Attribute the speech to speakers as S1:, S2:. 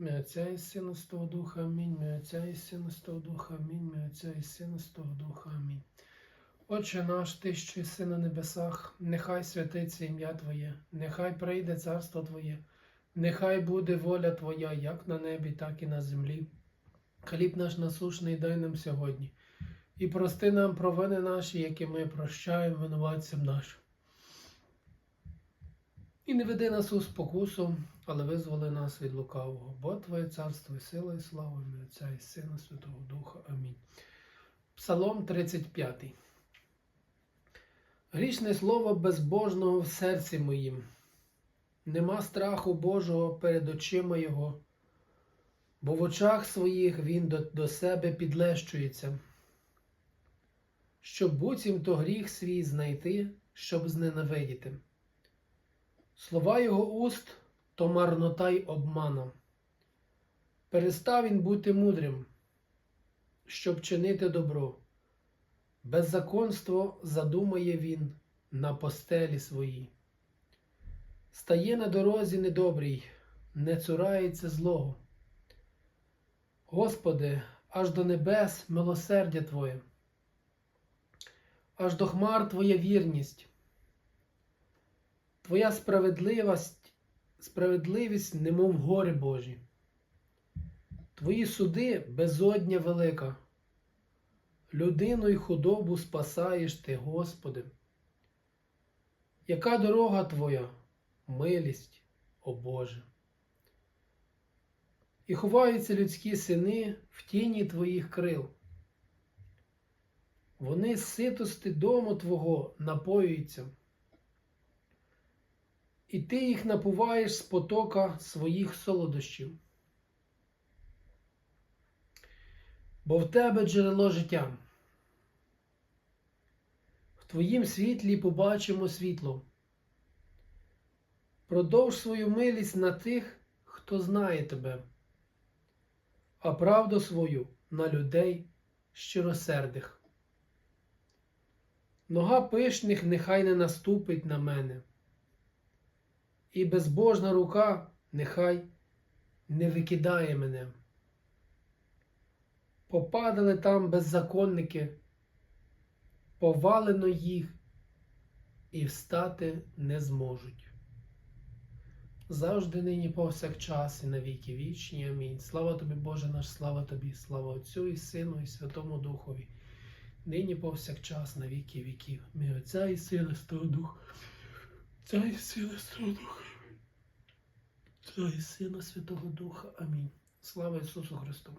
S1: Мій Отця і Сина Святого Духа, Амінь. Мій Отця і Сина Святого Духа, Амінь. Мій Отця і Сина Святого Духа, Амінь. Отче наш, Ти, що єси на небесах, нехай святиться ім'я Твоє, нехай прийде царство Твоє, нехай буде воля Твоя, як на небі, так і на землі. Хліб наш насушний дай нам сьогодні, і прости нам провини наші, які ми прощаємо винуватцям нашим. І не веди нас у спокусу, але визволи нас від лукавого, бо Твоє царство і сила, і слава ім'я Отця і Сина Святого Духа. Амінь. Псалом 35. Грішне слово безбожного в серці моїм. Нема страху Божого перед очима Його, бо в очах своїх він до, до себе підлещується, щоб буцімто гріх свій знайти, щоб зненавидіти. Слова його уст то марнота й обмана. Перестав він бути мудрим, щоб чинити добро. Беззаконство задумає він на постелі своїй. Стає на дорозі недобрій, не цурається злого. Господи, аж до небес милосердя Твоє, аж до хмар Твоя вірність. Твоя справедливість, справедливість, немов гори Божі. Твої суди безодня велика. Людину й худобу спасаєш ти, Господи. Яка дорога Твоя, милість, о Боже. І ховаються людські сини в тіні Твоїх крил. Вони ситости дому Твого напоюються і ти їх напуваєш з потока своїх солодощів. Бо в тебе джерело життя. В твоїм світлі побачимо світло. Продовж свою милість на тих, хто знає тебе, а правду свою на людей щиросердих. Нога пишних нехай не наступить на мене і безбожна рука нехай не викидає мене. Попадали там беззаконники, повалено їх і встати не зможуть. Завжди нині повсякчас і на віки вічні. Амінь. Слава тобі, Боже наш, слава тобі, слава Отцю і Сину, і Святому Духові. Нині повсякчас на віки віків. Мій Отця і Сина Святого Духа. Отця і Сина Святого Духа. Отця і Сина Святого Духа. Амінь. Слава Ісусу Христу!